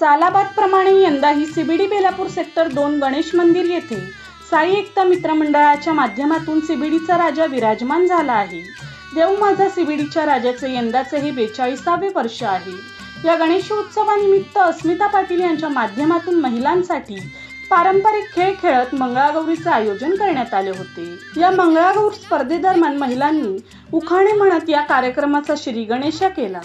सालाबादप्रमाणे यंदाही CBD Belapur sector दोन गणेश मंदिर येथे साई एकता मित्रमंडळाच्या माध्यमातून सीबीडीचा राजा विराजमान झाला आहे. देव माझा सीबीडीच्या राजाचे यंदाचे हे बेचाळीसावे वर्ष आहे. या गणेशोत्सवानिमित्त अस्मिता पाटील यांच्या माध्यमातून महिलांसाठी पारंपरिक खेळ खेळत मंगळागौरीचे आयोजन करण्यात आले होते. या मंगळागौर स्पर्धेदरम्यान महिलांनी उखाणे म्हणत या कार्यक्रमाचा श्री गणेशा केला.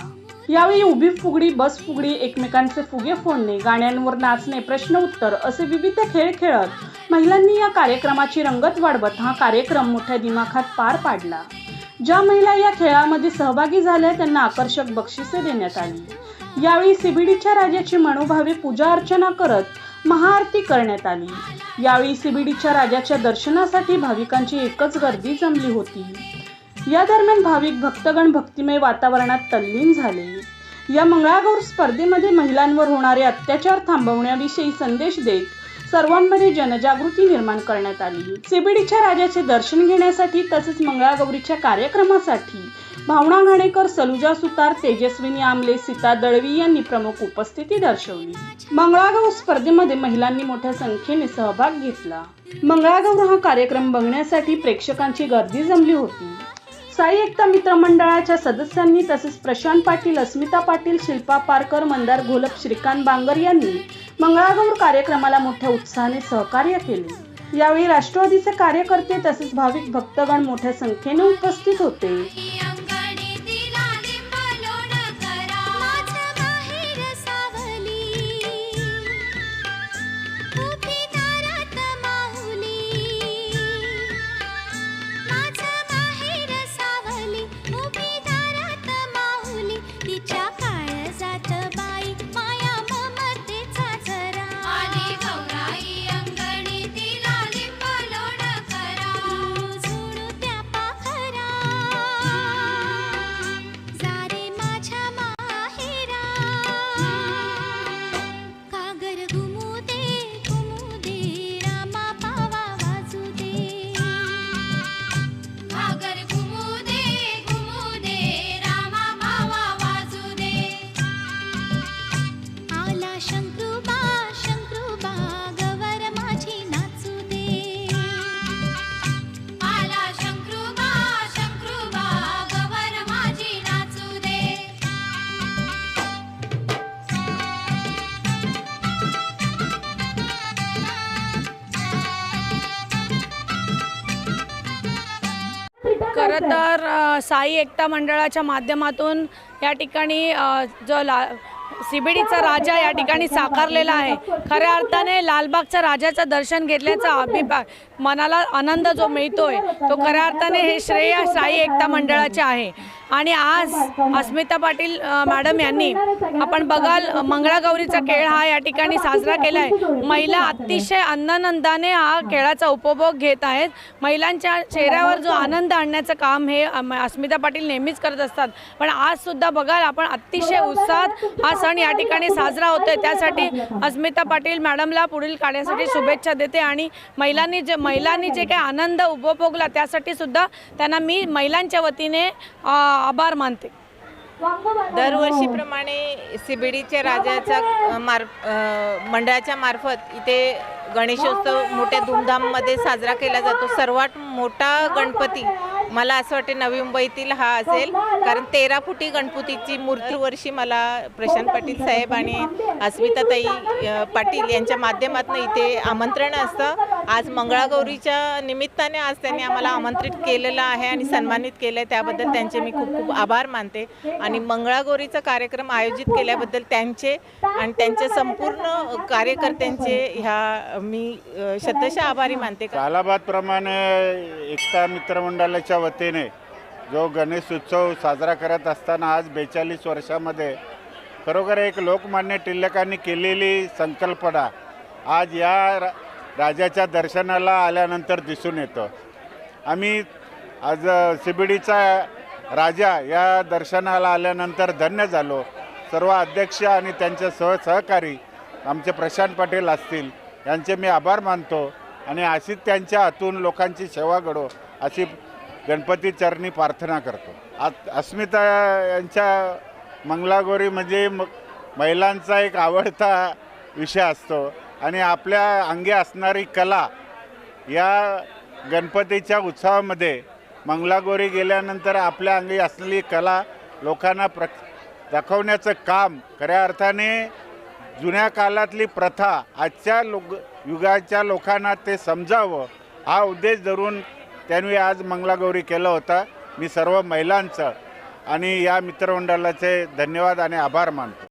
यावेळी उभी फुगडी बस फुगडी एकमेकांचे फुगे फोडणे गाण्यांवर नाचणे प्रश्न उत्तर असे विविध खेळ खेळत महिलांनी या कार्यक्रमाची रंगत वाढवत हा कार्यक्रम मोठ्या दिमाखात पार पाडला. ज्या महिला या खेळामध्ये सहभागी झाल्या त्यांना आकर्षक बक्षिसे देण्यात आली. यावेळी सीबीडीच्या राजाची मनोभावे पूजा अर्चना करत महाआरती करण्यात आली. यावेळी सीबीडीच्या राजाच्या दर्शनासाठी भाविकांची एकच गर्दी जमली होती. या दरम्यान भाविक भक्तगण भक्तिमय वातावरणात तल्लीन झाले. या मंगळागौर स्पर्धेमध्ये महिलांवर होणारे अत्याचार थांबवण्याविषयी संदेश देत सर्वांमध्ये जनजागृती निर्माण करण्यात आली. सीबीडीच्या राजाचे दर्शन घेण्यासाठी तसेच मंगळागौरीच्या कार्यक्रमासाठी भावना घाणेकर सलुजा सुतार तेजस्विनी आमले सीता दळवी यांनी प्रमुख उपस्थिती दर्शवली. मंगळागौर स्पर्धेमध्ये महिलांनी मोठ्या संख्येने सहभाग घेतला. मंगळागौर हा कार्यक्रम बघण्यासाठी प्रेक्षकांची गर्दी जमली होती. साई एकता मित्रमंडळाच्या सदस्यांनी तसेच प्रशांत पाटील अस्मिता पाटील शिल्पा पारकर मंदार घोलप श्रीकांत बांगर यांनी मंगळागौर कार्यक्रमाला मोठ्या उत्साहाने सहकार्य केले. यावेळी राष्ट्रवादीचे कार्यकर्ते तसेच भाविक भक्तगण मोठ्या संख्येने उपस्थित होते. खरं तर साई एकता मंडळाच्या माध्यमातून या ठिकाणी जो ला सीबीडीचा राजा या ठिकाणी साकारलेला आहे. खऱ्या अर्थाने लालबागच्या राजाचं दर्शन घेतल्याचा अभिप्राय मनाला आनंद जो मिळतोय तो खऱ्या अर्थाने हे श्रेय साई एकता मंडळाचे आहे. आणि आज अस्मिता पाटील मॅडम यांनी आपण बघाल मंगळागौरीचा खेळ हा या ठिकाणी साजरा केला आहे महिला अतिशय आनंदाने हा खेळाचा उपभोग घेत आहेत. महिलांच्या चेहऱ्यावर जो आनंद आणण्याचं काम हे अस्मिता पाटील नेहमीच करत असतात. पण आज सुद्धा बघाल आपण अतिशय उत्साहात हा सण या ठिकाणी साजरा होतोय. त्यासाठी अस्मिता पाटील मॅडमला पुढील काळासाठी शुभेच्छा देते आणि महिलांनी जे महिलांनी जे काही आनंद उपभोगला त्यासाठी सुद्धा त्यांना मी महिलांच्या वतीने आभार मानते. दरवर्षीप्रमाणे सीबीडीच्या राजाचा अ, मार मंडळाच्या मार्फत इथे गणेशोत्सव मोठ्या धूमधाममध्ये साजरा केला जातो. सर्वात मोठा गणपती मला असं वाटते नवी मुंबईतील हा असेल. कारण तेरा फुटी गणपतीची मूर्तीवर्षी मला प्रशांत पाटील साहेब आणि अस्मिताताई पाटील यांच्या माध्यमातून इथे आमंत्रण असतं. आज मंगळागौरीच्या निमित्ताने आज त्यांनी आम्हाला आमंत्रित केलेलं आहे आणि सन्मानित केलं आहे त्याबद्दल त्यांचे मी खूप खूप आभार मानते. आणि मंगळागौरीचा कार्यक्रम आयोजित केल्याबद्दल त्यांचे आणि त्यांच्या संपूर्ण कार्यकर्त्यांचे ह्या मी शतशः आभारी मानते. कालाबादप्रमाणे एकता मित्रमंडळाच्या वतीने जो गणेश उत्सव साजरा करत असताना आज बेचाळीस वर्षामध्ये खरोखर एक लोकमान्य टिळकांनी केलेली संकल्पना आज या राजाच्या दर्शनाला आल्यानंतर दिसून येतं. आम्ही आज सिबिडीचा राजा या दर्शनाला आल्यानंतर धन्य झालो. सर्व अध्यक्ष आणि त्यांचे सह सहकारी आमचे प्रशांत पाटील असतील यांचे मी आभार मानतो आणि अशीच त्यांच्या हातून लोकांची सेवा घडो अशी गणपती चरणी प्रार्थना करतो. आज अस्मिता यांच्या मंगलागौरी म्हणजे मग महिलांचा एक आवडता विषय असतो. आणि आपल्या अंगी असणारी कला या गणपतीच्या उत्सवामध्ये मंगलागौरी गेल्यानंतर आपल्या अंगी असलेली कला लोकांना प्र दाखवण्याचं काम खऱ्या अर्थाने जुन्या काळातली प्रथा आजच्या लोक युगाच्या लोकांना ते समजावं हा उद्देश धरून त्यांनी आज मंगलागौरी केलं होतं. मी सर्व महिलांचं आणि या मित्रमंडळाचे धन्यवाद आणि आभार मानतो.